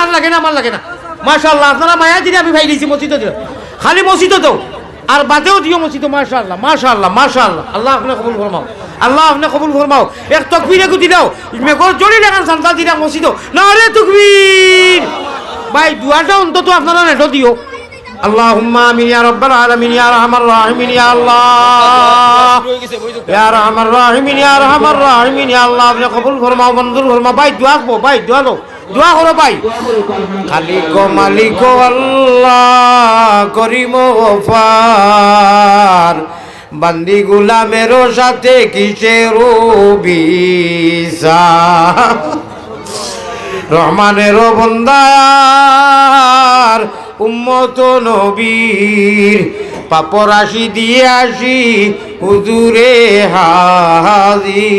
আর লাগে না আমার লাগে না মাশাআল্লাহ আপনারা মায়া দিলে আমি ভাই দিয়েছি মসজিদে দিল খালি মসজিদে দাও আর বাদেও দিও মসজিদে মাশাআল্লাহ মাশাআল্লাহ মাশাআল্লাহ আল্লাহ আপনি কবুল ফরমাও আল্লাহ আপনি কবুল ফরমাও এক তকবীরে গুতি দাও মেঘর জড়ি লাগান সান্তা দিলা মসজিদ না রে তকবীর ভাই দুয়াটা অন্তত আপনারা নেটো দিও اللهم امين يا رب العالمين يا ارحم الراحمين يا الله يا ارحم الراحمين يا ارحم الراحمين يا الله আপনি কবুল ফরমাও মঞ্জুর ফরমাও ভাই দোয়া করো ভাই দোয়া লো দোয়া করো ভাই। খালিক মালিক আল্লাহ করিম গফার বান্দি গুলামের সাথে কিসের বিসা রহমানের বন্দার উম্মত নবীর। পাপরাশি দিয়ে আসি হুজুরে হাজির।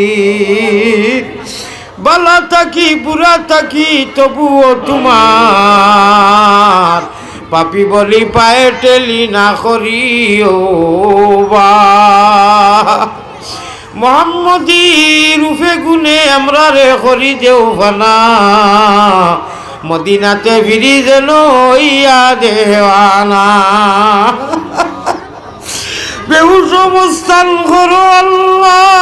বালা থাকি, বুড়া থাকি, তবুও তোমার। পাপি বলি পায়ে টেলি না করিও বা। মোহাম্মদী রূপে গুনে আমরা রে করি দেও ফানা মদিনাতে ফিরি যেন ইয়া দেওয়ানা। বেহুশ অবস্থান করো আল্লাহ।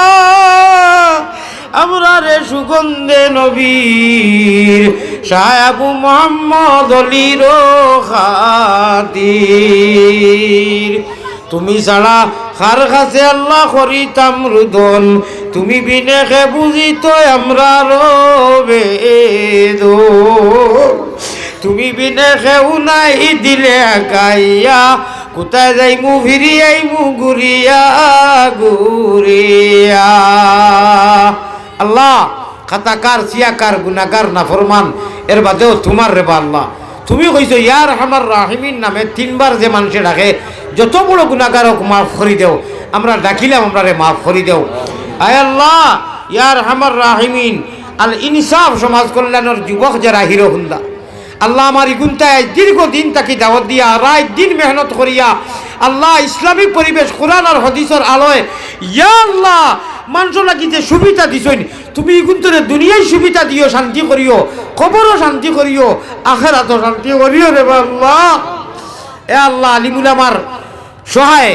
আমরা রে সুগন্ধে নবীর সায়াবু মোহাম্মদ অলির খাতির। তুমি ছাড়া খার কাছে আল্লাহ করিতাম রুদন, তুমি বিনে খে বুঝিত আমরা রবে তুমি বিনে খেউ নাই দিলে গাইয়া কোথায় যাই মু ফিরিয়াই মু ঘুরিয়া ঘুরিয়া? আল্লাহ, খাতাকার, সিয়াকার গুনাকার না ফরমান এর বাদেও তোমার রেবা আল্লাহ। তুমি কইছো ইয়ার আমার রাহিমিন নামে তিনবার যে মানুষে ডাকে, যত বড় গুণাগার হোক, মাফ করি দেও। আমরা ডাকিলাম, আমরা রে মাফ করি দেও। আয় আল্লাহ ইয়ার হামার রাহিমিন আল ইনসাফ সমাজ কল্যাণের যুবক যারা হিরো হুন্দা। আল্লাহ আমার ইগুনতায় দীর্ঘদিন তাকে দাওয়াত দিয়া, রায় দিন মেহনত করিয়া, আল্লাহ ইসলামিক পরিবেশ, কোরআন আর হদিসর আলোয়, ইয়া আল্লাহ মানুষ লাগি যে সুবিধা দিছইন। তুমি ইগুন্তরে দুনিয়ায় সুবিধা দিও, শান্তি করিও কবরও শান্তি করিও, আখেরাতও শান্তি করিও রে আল্লাহ এ আল্লাহ আলিমুল আমার সহায়,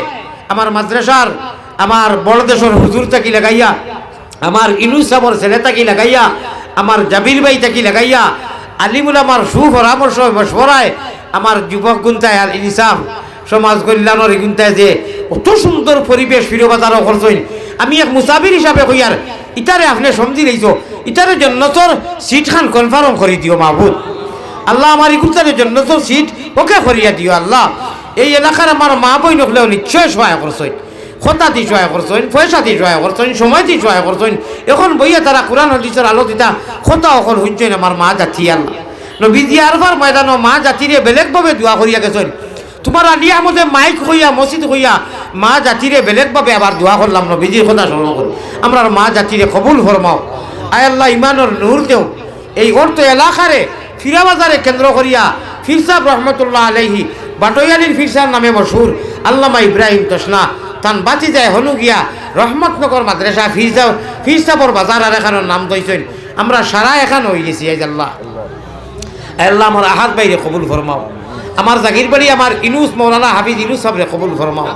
আমার মাদ্রাসার, আমার বড়দেশর হুজুর তাকি লাগাইয়া, আমার ইনু সাবর ছেলে তাকি লাগাইয়া, আমার জাবির ভাই তাকি লাগাইয়া, আলিমুল আমার সুপরামর্শ মশবরায়, আমার যুবক গুন্তায় আর ইনসাফ সমাজ কল্যাণের গুন্তায় যে অত সুন্দর পরিবেশ ফিরোবাজারও করছইন আমি এক মুসাফির হিসাবে কইয়ার ইটারে আপনি সমঝি লইছো ইটারে জন্নতর সিট খান কনফার্ম করে দিও মাহবুদ। আল্লাহ আমার ইকুতারের জন্য তো সিট ওকে করিয়া দিও আল্লাহ। এই এলাকার আমার মা বই নকলেও নিশ্চয় সহায় করছেন। খতা দি সহায় করছেন পয়সা দি সহায় করছেন সময় দি সহায় করছেন। এখন বইয়া তারা কোরআন হদিসের আলো দিতা খতা অকল শুনছেন আমার মা জাতি আল্লাহ। নবীজি আরবার ময়দান মা জাতিরে বেলেগভাবে দোয়া করিয়া গেছেন। তোমার আলিয়া মধ্যে মাইক হইয়া, মসজিদ হইয়া মা জাতিরে বেলেগভাবে আবার দোয়া করলাম নবীজির কথা স্মরণ করি আমরা মা জাতিরে কবুল ফরমাও আয় আল্লাহ ইমানের নূর দেও। এই অর্থ এলাকারে ফিরাবাজারে কেন্দ্র করিয়া ফিরসাব রহমতুল্লাহ আলহি বাটইয়ালির ফিরসার নামে মশহুর আল্লামা ইব্রাহিম তসনা তান বাঁচি যায় হনু গিয়া রহমতনগর মাদ্রাসা ফিরসা ফিরসাবর বাজার আর এখানোর নাম দইছেন। আমরা সারা এখান হয়ে গেছি এই আল্লাহ। আল্লাহ আমার আহাত বাইরে কবুল ফরমাও আমার জাগির বাড়ি, আমার ইনুস, মৌলানা হাফিজ ইনুস সাহেবরে কবুল ফরমাও।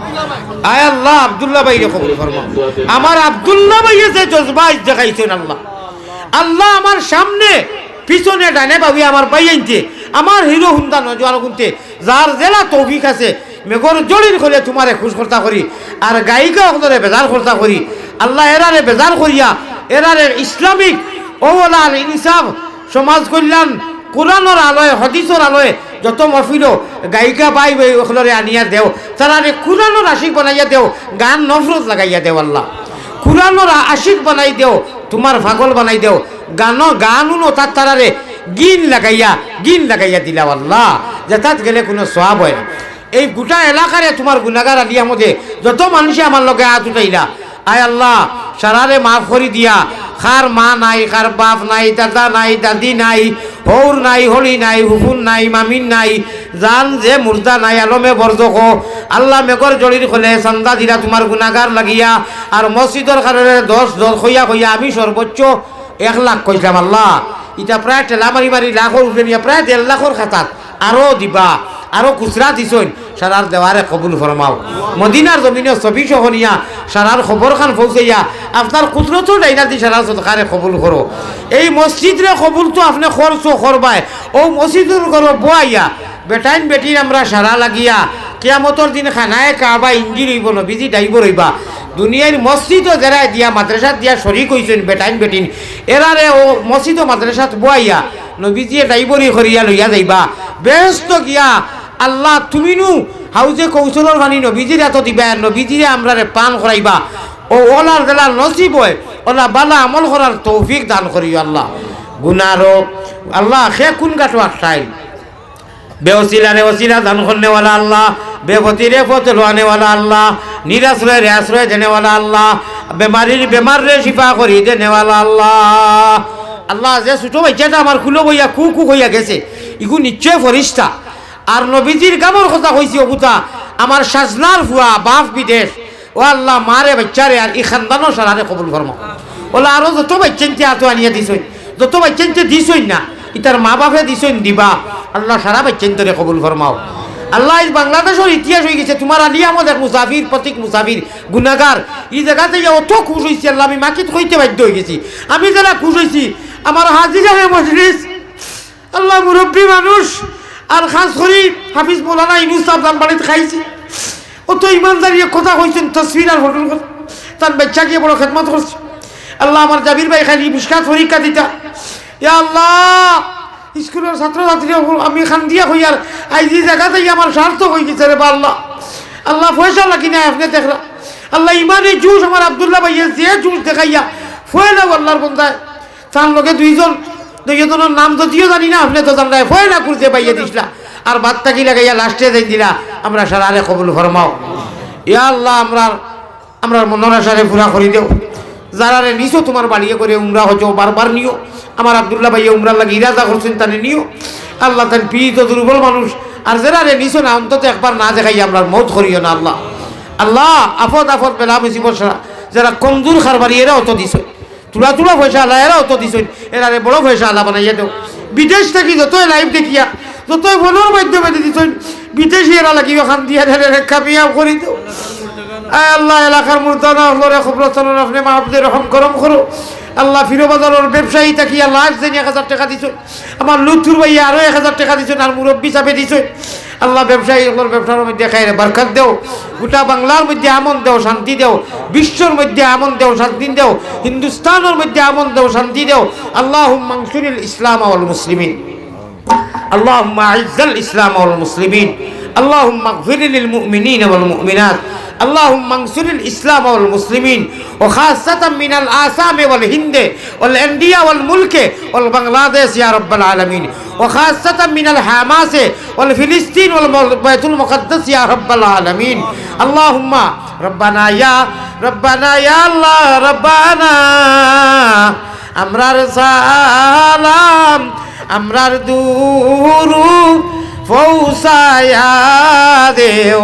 আয় আল্লাহ, আবদুল্লাহ বাইরে কবুল ফরমাও। আমার আবদুল্লাহ ভাইয়ে যে জজবা দেখাইছেন আল্লাহ। আল্লাহ আমার সামনে, পিছনে ডানে পাবি আমার বাইয়াইতে আমার হিরো হুন্দা নজওয়ান গুনতে যার জেলা তৌফিক আছে, মেঘর জড়ির করে তোমারে খুশ কর্তা করি। আর গায়িকা হলে বেজার কর্তা করি। আল্লাহ এরারে বেজার করিয়া, এরারে ইসলামিক ওলা আল ইনসাফ, সমাজ কল্যাণ, কোরআনের আলোয়, হদিসর আলোয় যত মফিল গায়িকা বাই ওখলরে আনিয়া দেও। তারারে কোরআনের আশিক বানাইয়া দেও, গান নফরত লাগাইয়া দেও আল্লাহ। কোরআনের আশিক বানাই দেও তোমার পাগল বানাই দেও। গান গানুনো তার তারারে গিন লাগাইয়া গিন লাগাইয়া দিলা আল্লাহ। যে তাত গেলে কোনো সোয়াব হয় না। এই গোটা এলাকারে তোমার গুণাগার আলিয়া মধ্যে যত মানুষে আমার লগে হাত উঠাইলা। আয় আল্লাহ সারারে মাফ করে দিয়া। খার মা নাই, খার বাপ নাই, দাদা নাই, দাদি নাই হৌর নাই হলি নাই হুফুন নাই, মামিন নাই, জান যে মুর্দা নাই, আলমে বরজক আল্লাহ মেঘর জড়ির খোলে, চান্দা দিলা তোমার গুণাগার লাগিয়া আর মসজিদর কারণে দশ দশ হইয়া হইয়া আমি সর্বোচ্চ এক লাখ কইলাম আল্লাহ। ইটা প্রায় ঠেলা মারি মারি লাখর উঠে নিয়ে প্রায় দেড় লাখর খাতাত আরও দিবা। আরও খুচরা দিছইন সারার দেওয়ারে কবুল ফরমাও মদিনার জমিনে ছবি সহনিয়া সারার খবর খান পৌঁছাইয়া আপনার কুদরতো ডাইনা দি সারা সদকারে কবুল করো এই মসজিদরে কবুল তো আপনি খরচো করবাই ও মসজিদের ঘর বয়াইয়া বেটাইন বেটিন আমরা সারা লাগিয়া কেয়ামতর দিন খানায় কাবা ইঞ্জি রইব নবীজি ডাইব রইবা দুনিয়ার মসজিদও যারা দিয়া মাদ্রাসাত দিয়া শরিক হইছেন বেটাইন বেটিন। এরারে ও মসজিদ ও মাদ্রাসাত বয়াইয়া নবীজিয়ে ডাইবরি করিয়া লইয়া যাইবা। ব্যস্ত গিয়া আল্লাহ তুমিনু হাউজে কৌশলর বাণী নবীজির এত দিবা নবীজিরে আমরারে পান করাইবা ও ওলার দেলার নসিব হয়। ওলা বালা আমল করার তৌফিক দান করিও আল্লাহ। গুনারো আল্লাহ সে কোন গাটো আটটাই বেওসিলারে ওসিলা দান করনেওয়ালা আল্লাহ বেপতিরে পথ লোয়ানেওয়ালা আল্লাহ নিরাশ্রয় রে আশ্রয় দেনেওয়ালা আল্লাহ বেমারির বেমার রে শিফা করি দেনেওয়ালা আল্লাহ। আল্লাহ যে ছোট বাচ্চাটা আমার খুলো বইয়া কু কু হইয়া গেছে, ইগু নিশ্চয় ফরিস্তা আর নবীজির গামর কথা কইছি অবুতা আমার সাজনার ফুয়া বাপ বিদেশ। ও আল্লাহ, মারে বাচ্চারে আর ই খানদানও সারারে কবুল ফরমা ওলা আরও যত বাচ্চানতে আতো আনিয়া দিছই যত বাচ্চানতে দিছই না, ইতার মা বাপে দিছই দিবা। আল্লাহ সারা বাচ্চান্তরে কবুল ফরমাও। আল্লাহ বাংলাদেশের ইতিহাস হয়ে গেছে, তোমার আলী আহমদ এক মুসাফির, প্রতীক মুসাফির গুনাগার এই জায়গাতে অত খুশ হয়েছি আল্লাহ, আমি মাকিত হইতে বাধ্য হয়ে গেছি। আমি যারা খুশ হয়েছি আমার হাজিরা মজলিস, আল্লাহ মুরব্বী মানুষ আর খাস করি হাফিজ মৌলানা ইনুস সাবধান বাড়িতে খাইছি। অত ইমানদারি কথা কইছেন, তসবির আর হোটেল কথা তার বাচ্চা গিয়ে বড় খেদমত করছে। আল্লাহ আমার জাবির ভাই খালি বিস্কাত পরীক্ষা দিতা। ইয়া আল্লাহ, স্কুলের ছাত্রছাত্রী আমি খান দিয়া হই আর আই যে জায়গাতে আমার স্বার্থ হয়ে গেছে রে বা আল্লাহ। আল্লাহ পয়সা লাগি না আপনি দেখলা আল্লাহ ইমানে জুস আমার আবদুল্লাহ ভাইয়া যে জুস দেখাইয়া ফয়লা আল্লাহর বন্ধায় তার লোকে দুইজন, দুইজনের নাম যদিও জানি না, আপনি তো জানাই ফয়লা করতে পাইয়া দিসলা আর বাদ তাকি লাগাইয়া লাস্টে যাই দিলা? আমরা সারারে কবুল ফরমাও। ইয়া আল্লাহ, আমরা আমরা মনের আশারে পুরা করে দেও। যারা রে নিছো, তোমার বাড়িয়ে করে উমরা হচ্ছে বারবার নিও। আমার আবদুল্লাহ ভাইয়া উমরার লাগে ইরাজা করছেন তানে নিও। আল্লাহ তার পীড়িত, দুর্বল মানুষ। আর যারা রে নিছো না, অন্তত একবার না দেখাই আমরা মত করিও না, আল্লাহ। আল্লাহ, আফত আফত বেলা মুসিবত সারা। যারা কমজোর খারবারি, এরা অত দিছ। তুলা তুলা পয়সা আল্লাহ, এরা অত দিছ। এরা বড় পয়সা আল্লাহ বানাইয়া দেও। বিদেশ থাকি যতই লাইভ দেখিয়া যতই ফোনের মাধ্যমে দিছ বিদেশি এরা লাগিও খান দিয়া কামিয়াব করে দেও আয় আল্লাহ, এলাকার মুরদানা হলরে খবরস্থানের আপনি মাহবুদের রহম করম করো। আল্লাহ ফিরোবাজারের ব্যবসায়ী তাকি আল্লাহ দিন এক হাজার টাকা দিছ। আমার লুথুর ভাইয়া আরও এক হাজার টাকা দিছ আর মুরব্বী চাপে দিছ। আল্লাহ, ব্যবসায়ী হলোর ব্যবসার মধ্যে খাই বরকত দেও। গোটা বাংলার মধ্যে আমন দেও, শান্তি দেও। বিশ্বর মধ্যে আমন দেও, শান্তি দেও। হিন্দুস্তানের মধ্যে আমন দেও, শান্তি দেও। আল্লাহ মাংসুরিল ইসলাম আল মুসলিমিন। اللهم أعز الإسلام والمسلمين. اللهم اغفر للمؤمنين والمؤمنات. اللهم انصر الإسلام والمسلمين. وخاصة من الآسام والهند والإنديا والملك والبنغلاديش يا رب العالمين. وخاصة من الحماس والفلسطين والبيت المقدس يا رب العالمين. اللهم ربنا يا ربنا يا الله ربنا. أمرار سلام. আমরার দুরু ফৌসায়া দেও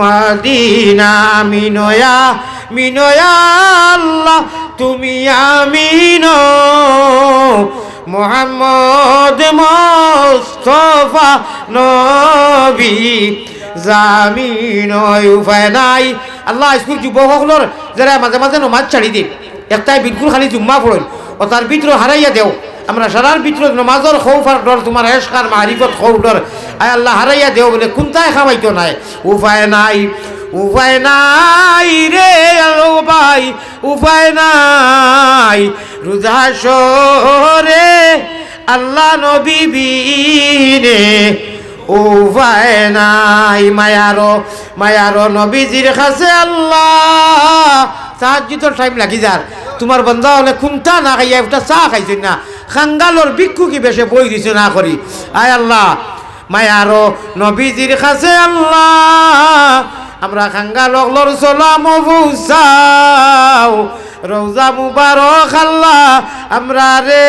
মদিনা, মিনয়া মিনয়া আল্লাহ, তুমি আমিন মোহাম্মদ মোস্তফা নবী, জামিন উপায় নাই আল্লাহ স্কুল যুবকসকলৰ যারা মাঝে মাঝে নমাজ ছাড়ি দিন একটাই বিলকুল খালি জুম্মা পড়েন ও তার ভিতর হারাইয়া দেও। আমরা সারার ভিতর নমাজর খৌফ আর ডর, তোমার এসকার মারিফত খৌফ ডর। আয় আল্লাহ, হারাইয়া দেও বলে কোনটাই খাওয়াইতো নাই। উপায় নাই উপায় নাই রে আলো ভাই, উপায় নাই। রোজা সরে আল্লাহ নবী বিনে উপায় নাই। মায়ারো মায়ারো নবীজির কাছে আল্লাহ। সাহায্য তো টাইম লাগি যার। তোমার বন্ধা হলে খুনটা না খাইয়া একটা চা খাইছেন না। খাঙ্গালোর ভিক্ষু কি বেশে বই দিছে না করি। আয় আল্লাহ, মায়ারো নবীজির কাছে আল্লাহ, আমরা খাঙ্গালক লর চলাম বুসাও রোজা মুবারক আল্লাহ, আমরা রে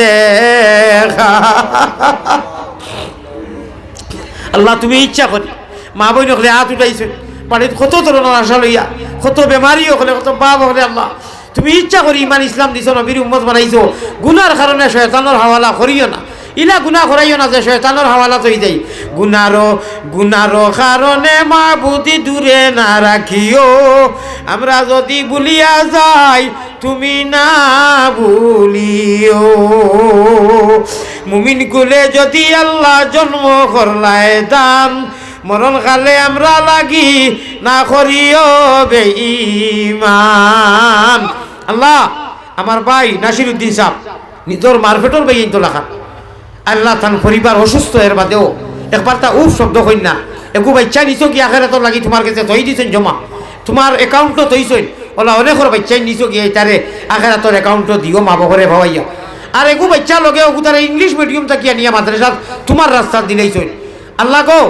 দেখা। আল্লাহ, তুমি ইচ্ছা করি। মা বই নকলে হাত উঠাইছে। বাড়িত কত ধরনের আশা লইয়া, কত বেমারি হলে, কত বাপ হলে আল্লাহ তুমি ইচ্ছা করি ইমান ইসলাম দিছ নবীর উম্মত বানাইছো গুনার কারণে শয়তানোর হাওয়ালা করিও না। ইলা গুনা করাইও না যে শয়তানোর হাওয়ালা তৈ যাই গুনারো গুনারো কারণে মা বুদ্ধি দূরে না রাখিও আমরা যদি ভুলিয়া যাই, তুমি না ভুলিও মুমিন কুলে যদি আল্লাহ জন্ম করলায় দান মরণ কালে আমরা লাগি না করিও বেঈমান আল্লাহ, আমার ভাই নাসির উদ্দিন সাহ নিজের মারফেটর ভাই তো লেখা আল্লাহ তান পরিবার অসুস্থ, এর বাদেও একবার তা উফ শব্দ হইন না। একু বাচ্চা নিছো কি আখের তোর লাগি তোমার কাছে তৈ দিছেন জমা? তোমার একাউন্টও তৈছেন। ওলা অনেকর বাচ্চাই নিছো গিয়ে তারে আখেরা তোর একাউন্টও দিও মা বহরে ভাবাইয়া আর একু বাচ্চা লগে ওকু তারা ইংলিশ মিডিয়াম তাকিয়া নিয়ে মাদ্রাসাত তোমার রাস্তা দিলেইছেন। আল্লাহ গো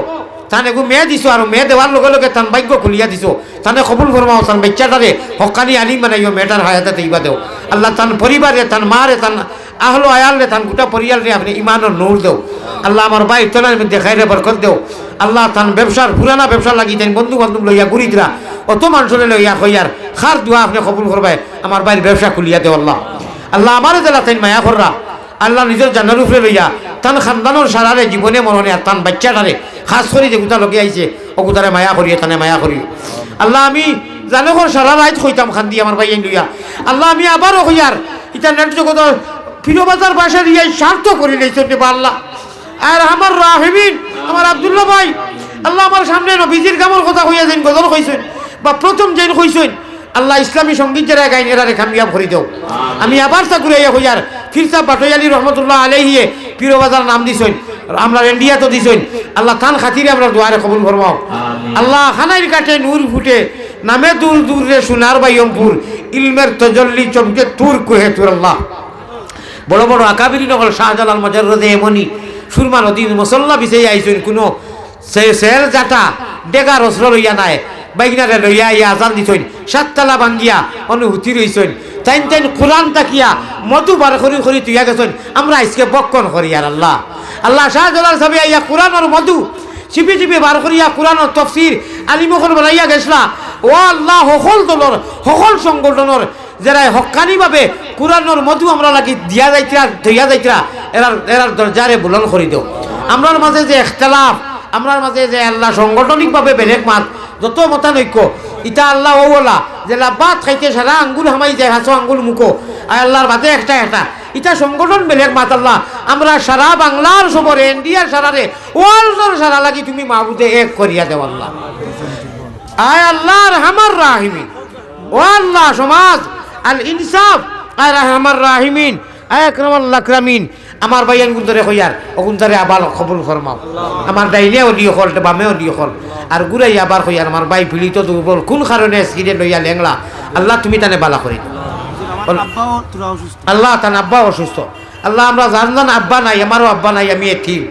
তান একু মেয়ে দিছো আর মেয়ে দেওয়ার লগে লগে তান ভাগ্য খুলিয়া দিছো। তানে কবুল ফরমাও তান বাচ্চাটারে হকানি আলিম বানাইও মেয়েটার হায়াতে তৈবা দেও। আল্লাহ তান পরিবারে তান মারে তান আহলো আয়াল রে তান গোটা পরিয়াল রে আপনি ইমানের নূর দেও। আল্লাহ আমার ভাই তোলার মধ্যে খাইরে বরকত দেও। আল্লাহ তান ব্যবসার পুরানা ব্যবসা লাগি তাই বন্ধু বান্ধব লইয়া গুড়িতরা অত মানুষরে লইয়া কইয়ার খার দোয়া আপনি কবুল করবাই আমার ভাইয়ের ব্যবসা খুলিয়া দেও আল্লাহ। আল্লাহ আমারও দেলা তাই মায়া কররা আল্লাহ নিজের জানার উপরে লইয়া তান খানদানোর সারারে জীবনে মরণে আর তান বাচ্চাটারে খাস করে যে গুতা লগে আইছে ও গুতারে মায়া করিয়ে তানে মায়া করিও আল্লাহ, আমি জানো কর সারা রাত কইতাম খান্দি আমার ভাই লইয়া আল্লাহ, আমি আবারও কইয়ার ইটা নেট জগত ফিরোবাজার বাসা দিয়ে স্বার্থ করে নিয়েছেন বা আল্লাহ? আর আমার রাহিমিন আমার আবদুল্লাহ ভাই, আল্লাহ আমার সামনে নবীজির কামর কথা কইয়াছেন গজল কইছেন বা প্রথম যেন কইছেন আল্লাহ ইসলামী সংগীত যারা গাইন এরা কামিয়াব করে দেও আমি আবার চাকুরাইয়া হইয়ার ফিরসা বাটয়ালি রহমতুল্লাহ আলহিয়ে পীরবাজার নাম দিছেন আমরা ইন্ডিয়া তো দিছেন। আল্লাহ তান খাতিরে আমরা দুয়ারে কবুল ফরমাও। আল্লাহ খানাইর কাটে নূর ফুটে নামে দূর দূর রে সোনার বাইয়মপুর ইলমের তজল্লি চমকে তুর কুহে তুর আল্লাহ। বড় বড় আকাবিরি নগর শাহজালাল মজাররদে এমনি সুরমা নদী মসল্লা বিছাই আইছেন কোনো সে সের জাটা ডেগা রসর লইয়া নাই। বাইগনারে লইয়া ইয়া আজান দিছেন সাততলা ভাঙ্গিয়া অনুভূতি রইছেন তাইন তাইন কোরআন তাকিয়া মধু বার করি করি তুইয়া গেছেন আমরা আজকে বক্ষণ করি আর আল্লাহ। আল্লাহ শাহজালাল সাহেব ইয়া কোরআনের মধু চিপি চিপি বার করিয়া কোরআনের তফসির আলিমখন বানাইয়া গেছলা। ও আল্লাহ, সকল দলর সকল সংগঠনের যারা হকানিভাবে কোরআনের মধু আমরা লাগি দিয়া যাইতরা ধইয়া যাইতরা এরার এরার দরজারে বুলন করি দেও। আমরার মাঝে যে এখতলাফ আমরার মাঝে যে আল্লাহ সাংগঠনিকভাবে বেলেগ মাত, যত মতানৈক্য ইটা আল্লাহ ও বলা যে লাবাত খাইতে সারা আঙ্গুল হামাই যায়, হাসো আঙ্গুল মুখো। আর আল্লাহর বাদে একটা একটা। ইটা সংগঠন বেলেগ মাত আল্লাহ। আমরা সারা বাংলার সবরে, ইন্ডিয়ার সারারে, ওয়ার্ল্ডর সারা লাগি তুমি মাহবুদে এক করিয়া দেও আল্লাহ। আয় আল্লাহর হামার রাহিমিন। ও আল্লাহ সমাজ, আল ইনসাফ, আয় আমার রাহিমিন। আয় আকরাম আল্লাহ আমার ভাইয়ান গুন্তরে কইয়ার অগুন্তরে আবার কবুল ফরমাও আমার ডাইনে অলিও হল বামে অলিও হল আর গুড়াই আবার কইয়ার আমার ভাই পীড়িত দুর্বল কোন কারণে স্কিরে লইয়া লেংলা আল্লাহ তুমি তানে বালা করি আল্লাহ তান আব্বা অসুস্থ। আল্লাহ আমরা জান আব্বা নাই আমারও আব্বা নাই আমি এথিম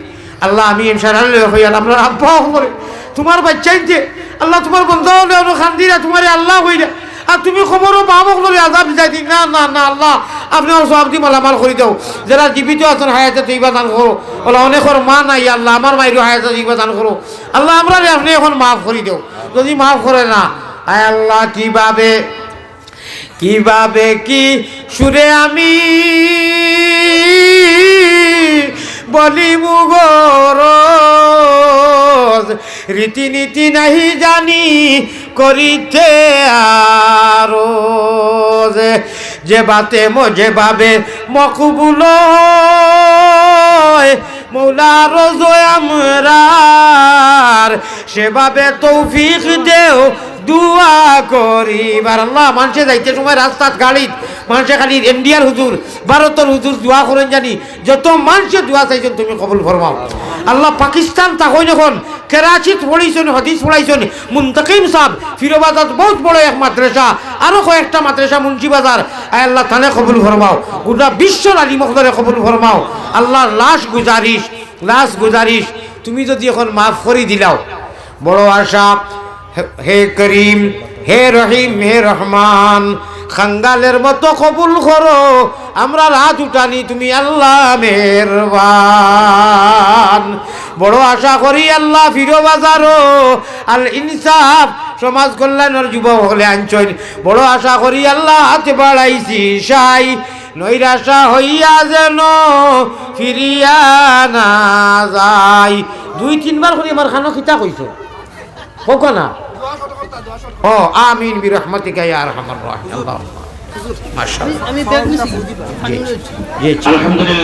আল্লাহ আমি ইনশাআল্লাহ হইয়াল আমরা আব্বাও করে তোমার বাচ্চাই যে আল্লাহ তোমার বন্ধ হলে খান্দিরা তোমার আল্লাহ হইলে আর তুমি খবরও বাবক ললে আজাব যাই না না না, আল্লাহ, আপনি আমার সব দি মালামাল করে দাও যারা জীবিত আছেন, হায়াতে তুইবা দান করো। বলে অনেকর মা নাই, আল্লাহ আমার মায়েরও হায়াতে তুইবা দান করো আল্লাহ আমরা আপনি এখন মাফ করে দেও যদি মাফ করে না আয় আল্লাহ, কীভাবে কীভাবে কি সুরে আমি বলি মুগর রীতিনীতি নাহি জানি করিতে আরও যে বাতে বাবে মকবুল মৌলার জয় আমরার সেভাবে তৌফিক দেও, দুয়া করিবার। আল্লাহ, মানুষে যাইতে সময় রাস্তাত গাড়িত, মানুষে খালি ইন্ডিয়ার হুজুর, ভারতের হুজুর দোয়া করেন জানি। যত মানুষে দোয়া চাইছেন তুমি কবুল ফরমাও। আল্লাহ পাকিস্তান তাকই যখন কেরাচিত পড়াইছেন হদিস পড়াইছেন। মুন্তাকিম সাহ ফিরোবাজার বহুত বড় এক মাদ্রাসা, আরও কয়েকটা মাদ্রাসা মুন্সিবাজার আয় আল্লাহ তানে কবুল ফরমাও। গোটা বিশ্বর আলী মকদরে কবুল ফরমাও। আল্লাহ লাশ গুজারিশ লাশ গুজারিশ। তুমি যদি এখন মাফ করে দিলাও। বড় আশা হে- হে করিম, হে রহিম, হে রহমান, খাঙ্গালের মতো কবুল করো। আমরা রাত উঠানি, তুমি আল্লাহ মেহরবান। বড় আশা করি আল্লাহ ফিরো বাজারো। আল ইনসাফ সমাজ কল্যাণের যুবক হলে আনছইন বড় আশা করি আল্লাহ হাতে বাড়াইছি সাই। নৈরাশা হইয়া যেন ফিরিয়া না যাই দুই তিনবার করে আমার খানো খিতা কইছো। হোক না ও আমিন বিরহমতিকা ইয়া আরহামার রাহিম। আল্লাহ মাশাআল্লাহ। আমি ব্যাগ নিছি। জি। আলহামদুলিল্লাহ।